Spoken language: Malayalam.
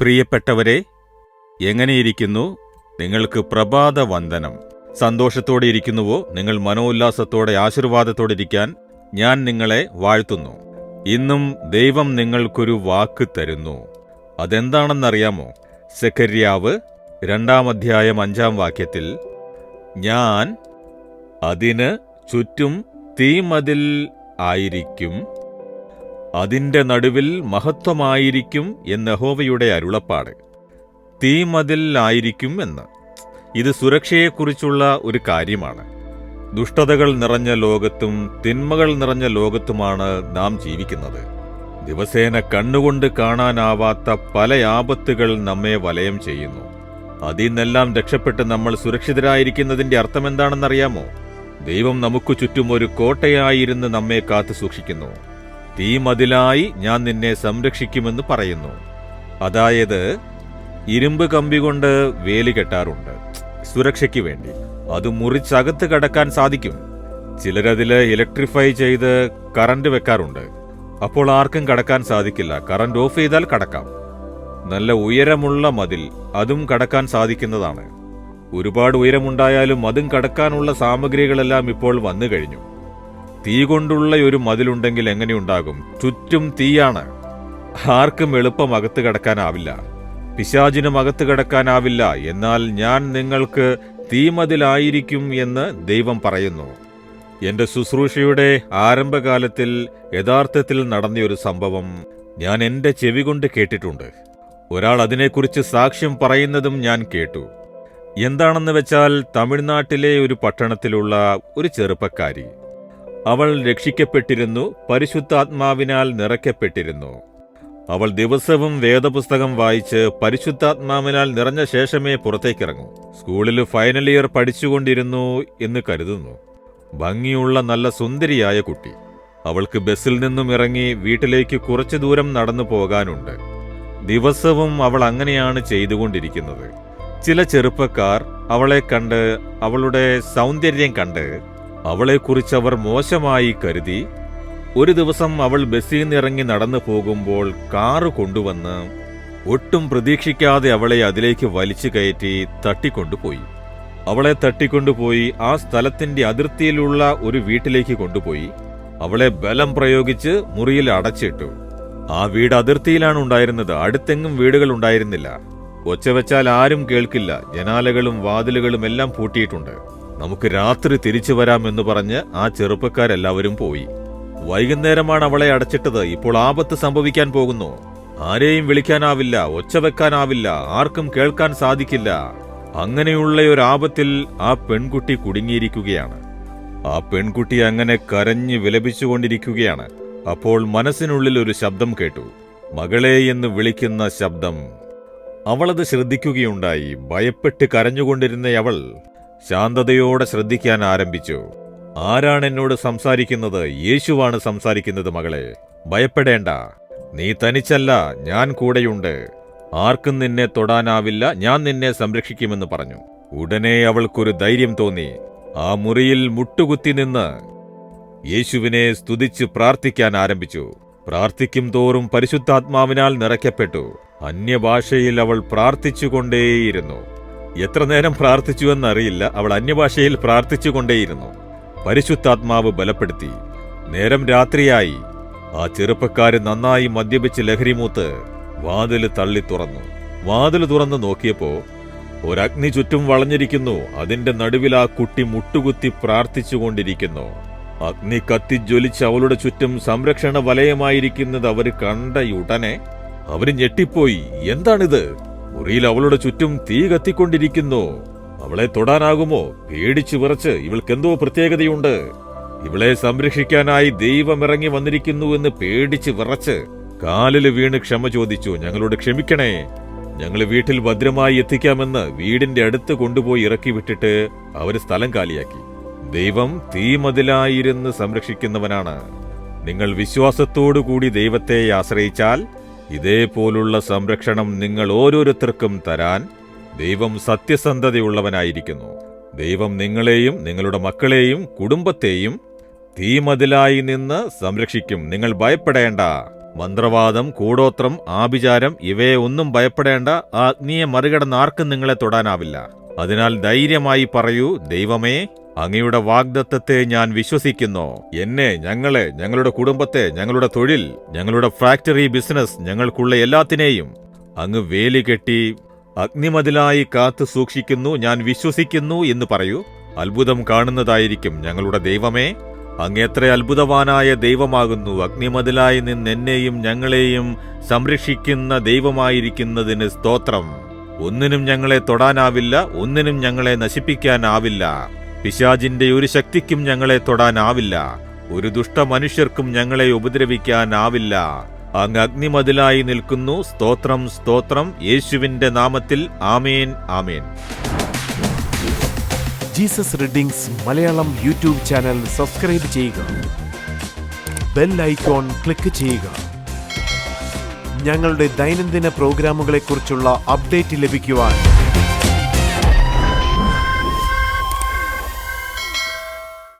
പ്രിയപ്പെട്ടവരെ എങ്ങനെയിരിക്കുന്നു നിങ്ങൾക്ക് പ്രഭാത വന്ദനം സന്തോഷത്തോടെ ഇരിക്കുന്നുവോ? നിങ്ങൾ മനോല്ലാസത്തോടെ ആശീർവാദത്തോടെ ഇരിക്കാൻ ഞാൻ നിങ്ങളെ വാഴ്ത്തുന്നു. ഇന്നും ദൈവം നിങ്ങൾക്കൊരു വാക്ക് തരുന്നു. അതെന്താണെന്നറിയാമോ? സെക്കരിയാവ് രണ്ടാം അധ്യായം അഞ്ചാം വാക്യത്തിൽ ഞാൻ അതിന് ചുറ്റും തീമതിൽ ആയിരിക്കും. അതിന്റെ നടുവിൽ മഹത്വമായിരിക്കും എന്ന് യഹോവയുടെ അരുളപ്പാട്. തീമതിൽ ആയിരിക്കും എന്ന്. ഇത് സുരക്ഷയെക്കുറിച്ചുള്ള ഒരു കാര്യമാണ്. ദുഷ്ടതകൾ നിറഞ്ഞ ലോകത്തും തിന്മകൾ നിറഞ്ഞ ലോകത്തുമാണ് നാം ജീവിക്കുന്നത്. ദിവസേന കണ്ണുകൊണ്ട് കാണാനാവാത്ത പല ആപത്തുകൾ നമ്മെ വലയം ചെയ്യുന്നു. അതിൽ നിന്നെല്ലാം രക്ഷപ്പെട്ട് നമ്മൾ സുരക്ഷിതരായിരിക്കുന്നതിന്റെ അർത്ഥം എന്താണെന്നറിയാമോ ദൈവം നമുക്ക് ചുറ്റും ഒരു കോട്ടയായിരുന്ന് നമ്മെ കാത്തു സൂക്ഷിക്കുന്നു. തീമതിലായി ഞാൻ നിന്നെ സംരക്ഷിക്കുമെന്ന് പറയുന്നു. അതായത് ഇരുമ്പ് കമ്പി കൊണ്ട് വേലി കെട്ടാറുണ്ട്. സുരക്ഷയ്ക്ക് വേണ്ടി. അത് മുറിച്ചകത്ത് കടക്കാൻ സാധിക്കും. ചിലരതിൽ ഇലക്ട്രിഫൈ ചെയ്ത് കറണ്ട് വെക്കാറുണ്ട്. അപ്പോൾ ആർക്കും കടക്കാൻ സാധിക്കില്ല. കറണ്ട് ഓഫ് ചെയ്താൽ കടക്കാം. നല്ല ഉയരമുള്ള മതിൽ അതും കടക്കാൻ സാധിക്കുന്നതാണ്. ഒരുപാട് ഉയരമുണ്ടായാലും അതും കടക്കാനുള്ള സാമഗ്രികളെല്ലാം ഇപ്പോൾ വന്നു കഴിഞ്ഞു. തീ കൊണ്ടുള്ള ഒരു മതിലുണ്ടെങ്കിൽ എങ്ങനെയുണ്ടാകും ചുറ്റും തീയാണ്. ആർക്കും എളുപ്പം അകത്ത് കിടക്കാനാവില്ല. പിശാചിനും അകത്ത് കിടക്കാനാവില്ല. എന്നാൽ ഞാൻ നിങ്ങൾക്ക് തീമതിലായിരിക്കും എന്ന് ദൈവം പറയുന്നു. എന്റെ ശുശ്രൂഷയുടെ ആരംഭകാലത്തിൽ യഥാർത്ഥത്തിൽ നടന്നയൊരു സംഭവം ഞാൻ എന്റെ ചെവി കൊണ്ട് കേട്ടിട്ടുണ്ട്. ഒരാൾ അതിനെക്കുറിച്ച് സാക്ഷ്യം പറയുന്നതും ഞാൻ കേട്ടു. എന്താണെന്ന് വെച്ചാൽ തമിഴ്നാട്ടിലെ ഒരു പട്ടണത്തിലുള്ള ഒരു ചെറുപ്പക്കാരി. അവൾ രക്ഷിക്കപ്പെട്ടിരുന്നു പരിശുദ്ധാത്മാവിനാൽ നിറയ്ക്കപ്പെട്ടിരുന്നു. അവൾ ദിവസവും വേദപുസ്തകം വായിച്ച് പരിശുദ്ധാത്മാവിനാൽ നിറഞ്ഞ ശേഷമേ പുറത്തേക്കിറങ്ങൂ. സ്കൂളിൽ ഫൈനൽ ഇയർ പഠിച്ചുകൊണ്ടിരുന്നു എന്ന് കരുതുന്നു. ഭംഗിയുള്ള നല്ല സുന്ദരിയായ കുട്ടി. അവൾക്ക് ബസ്സിൽ നിന്നും ഇറങ്ങി വീട്ടിലേക്ക് കുറച്ചു ദൂരം നടന്നു പോകാനുണ്ട്. ദിവസവും അവൾ അങ്ങനെയാണ് ചെയ്തുകൊണ്ടിരിക്കുന്നത്. ചില ചെറുപ്പക്കാർ അവളെ കണ്ട് അവളുടെ സൗന്ദര്യം കണ്ട് അവളെക്കുറിച്ച് അവർ മോശമായി കരുതി ഒരു ദിവസം അവൾ ബസ്സിൽ നിന്നിറങ്ങി നടന്നു പോകുമ്പോൾ കാറ് കൊണ്ടുവന്ന് ഒട്ടും പ്രതീക്ഷിക്കാതെ അവളെ അതിലേക്ക് വലിച്ചു കയറ്റി തട്ടിക്കൊണ്ടുപോയി. അവളെ തട്ടിക്കൊണ്ടുപോയി ആ സ്ഥലത്തിന്റെ അതിർത്തിയിലുള്ള ഒരു വീട്ടിലേക്ക് കൊണ്ടുപോയി. അവളെ ബലം പ്രയോഗിച്ച് മുറിയിൽ അടച്ചിട്ടു. ആ വീട് അതിർത്തിയിലാണ് ഉണ്ടായിരുന്നത്. അടുത്തെങ്ങും വീടുകൾ ഉണ്ടായിരുന്നില്ല. ഒച്ച വെച്ചാൽ ആരും കേൾക്കില്ല. ജനാലകളും വാതിലുകളും എല്ലാം പൂട്ടിയിട്ടുണ്ട്. നമുക്ക് രാത്രി തിരിച്ചു വരാമെന്ന് പറഞ്ഞ് ആ ചെറുപ്പക്കാരെല്ലാവരും പോയി. വൈകുന്നേരമാണ് അവളെ അടച്ചിട്ടത്. ഇപ്പോൾ ആപത്ത് സംഭവിക്കാൻ പോകുന്നു. ആരെയും വിളിക്കാനാവില്ല ഒച്ച വെക്കാനാവില്ല ആർക്കും കേൾക്കാൻ സാധിക്കില്ല. അങ്ങനെയുള്ള ഒരു ആപത്തിൽ ആ പെൺകുട്ടി കുടുങ്ങിയിരിക്കുകയാണ്. ആ പെൺകുട്ടി അങ്ങനെ കരഞ്ഞു വിലപിച്ചുകൊണ്ടിരിക്കുകയാണ്. അപ്പോൾ മനസ്സിനുള്ളിൽ ഒരു ശബ്ദം കേട്ടു. മകളെ എന്ന് വിളിക്കുന്ന ശബ്ദം. അവളത് ശ്രദ്ധിക്കുകയുണ്ടായി. ഭയപ്പെട്ട് കരഞ്ഞുകൊണ്ടിരുന്ന അവൾ ശാന്തതയോടെ ശ്രദ്ധിക്കാൻ ആരംഭിച്ചു. ആരാണ് എന്നോട് സംസാരിക്കുന്നത്? യേശുവാണ് സംസാരിക്കുന്നത് മകളെ. ഭയപ്പെടേണ്ട. നീ തനിച്ചല്ല ഞാൻ കൂടെയുണ്ട്. ആർക്കും നിന്നെ തൊടാനാവില്ല ഞാൻ നിന്നെ സംരക്ഷിക്കുമെന്ന് പറഞ്ഞു. ഉടനെ അവൾക്കൊരു ധൈര്യം തോന്നി. ആ മുറിയിൽ മുട്ടുകുത്തി നിന്ന് യേശുവിനെ സ്തുതിച്ച് പ്രാർത്ഥിക്കാൻ ആരംഭിച്ചു. പ്രാർത്ഥിക്കും തോറും പരിശുദ്ധാത്മാവിനാൽ നിറയ്ക്കപ്പെട്ടു. അന്യഭാഷയിൽ അവൾ പ്രാർത്ഥിച്ചുകൊണ്ടേയിരുന്നു. എത്ര നേരം പ്രാർത്ഥിച്ചുവെന്നറിയില്ല. അവൾ അന്യഭാഷയിൽ പ്രാർത്ഥിച്ചുകൊണ്ടേയിരുന്നു. പരിശുദ്ധാത്മാവ് ബലപ്പെടുത്തി. നേരം രാത്രിയായി. ആ ചെറുപ്പക്കാര് നന്നായി മദ്യപിച്ച് ലഹരിമൂത്ത് വാതിൽ തള്ളി തുറന്നു. വാതിൽ തുറന്ന് നോക്കിയപ്പോ ഒരഗ്നി ചുറ്റും വളഞ്ഞിരിക്കുന്നു. അതിന്റെ നടുവിൽ ആ കുട്ടി മുട്ടുകുത്തി പ്രാർത്ഥിച്ചുകൊണ്ടിരിക്കുന്നു. അഗ്നി കത്തിജ്വലിച്ച് അവളുടെ ചുറ്റും സംരക്ഷണ വലയമായിരിക്കുന്നത് അവർ കണ്ടയുടനെ അവർ ഞെട്ടിപ്പോയി. എന്താണിത്? മുറിയിൽ അവളുടെ ചുറ്റും തീ കത്തിക്കൊണ്ടിരിക്കുന്നു. അവളെ തൊടാനാകുമോ? പേടിച്ചു വിറച്ച് ഇവൾക്കെന്തോ പ്രത്യേകതയുണ്ട്. ഇവളെ സംരക്ഷിക്കാനായി ദൈവം ഇറങ്ങി വന്നിരിക്കുന്നു എന്ന് പേടിച്ച് വിറച്ച് കാലിൽ വീണ് ക്ഷമ ചോദിച്ചു ഞങ്ങളോട് ക്ഷമിക്കണേ. ഞങ്ങൾ വീട്ടിൽ ഭദ്രമായി എത്തിക്കാമെന്ന് വീടിന്റെ അടുത്ത് കൊണ്ടുപോയി ഇറക്കി വിട്ടിട്ട് അവർ സ്ഥലം കാലിയാക്കി. ദൈവം തീമതിലായിരുന്ന് സംരക്ഷിക്കുന്നവനാണ്. നിങ്ങൾ വിശ്വാസത്തോടു കൂടി ദൈവത്തെ ആശ്രയിച്ചാൽ ഇതേപോലുള്ള സംരക്ഷണം നിങ്ങൾ ഓരോരുത്തർക്കും തരാൻ ദൈവം സത്യസന്ധതയുള്ളവനായിരിക്കുന്നു. ദൈവം നിങ്ങളെയും നിങ്ങളുടെ മക്കളെയും കുടുംബത്തെയും തീമതിലായി നിന്ന് സംരക്ഷിക്കും. നിങ്ങൾ ഭയപ്പെടേണ്ട. മന്ത്രവാദം കൂടോത്രം ആഭിചാരം ഇവയെ ഒന്നും ഭയപ്പെടേണ്ട. ആ മറികടന്ന് ആർക്കും നിങ്ങളെ തൊടാനാവില്ല. അതിനാൽ ധൈര്യമായി പറയൂ ദൈവമേ അങ്ങയുടെ വാഗ്ദത്തത്തെ ഞാൻ വിശ്വസിക്കുന്നു. എന്നെ ഞങ്ങളെ ഞങ്ങളുടെ കുടുംബത്തെ ഞങ്ങളുടെ തൊഴിൽ ഞങ്ങളുടെ ഫാക്ടറി ബിസിനസ് ഞങ്ങൾക്കുള്ള എല്ലാത്തിനെയും അങ്ങ് വേലി കെട്ടി അഗ്നിമതിലായി കാത്തു സൂക്ഷിക്കുന്നു ഞാൻ വിശ്വസിക്കുന്നു എന്ന് പറയൂ. അത്ഭുതം കാണുന്നതായിരിക്കും ഞങ്ങളുടെ ദൈവമേ. അങ്ങ് എത്ര അത്ഭുതവാനായ ദൈവമാകുന്നു. അഗ്നിമതിലായി നിന്ന് എന്നെയും ഞങ്ങളെയും സംരക്ഷിക്കുന്ന ദൈവമായിരിക്കുന്നതിന് സ്തോത്രം. ഒന്നിനും ഞങ്ങളെ തൊടാനാവില്ല ഒന്നിനും ഞങ്ങളെ നശിപ്പിക്കാനാവില്ല. പിശാജിന്റെ ഒരു ശക്തിക്കും ഞങ്ങളെ തൊടാനാവില്ല. ഒരു ദുഷ്ട മനുഷ്യർക്കും ഞങ്ങളെ ഉപദ്രവിക്കാനാവില്ല. അങ്ങ് അഗ്നിമതിലായി നിൽക്കുന്നു. സ്തോത്രം സ്തോത്രം. യേശുവിന്റെ നാമത്തിൽ ആമേൻ ആമേൻ. Jesus readings Malayalam YouTube channel subscribe ചെയ്യുക. ബെൽ ഐക്കോൺ ക്ലിക്ക് ചെയ്യുക. ഞങ്ങളുടെ ദൈനംദിന പ്രോഗ്രാമുകളെക്കുറിച്ചുള്ള അപ്ഡേറ്റ് ലഭിക്കുവാൻ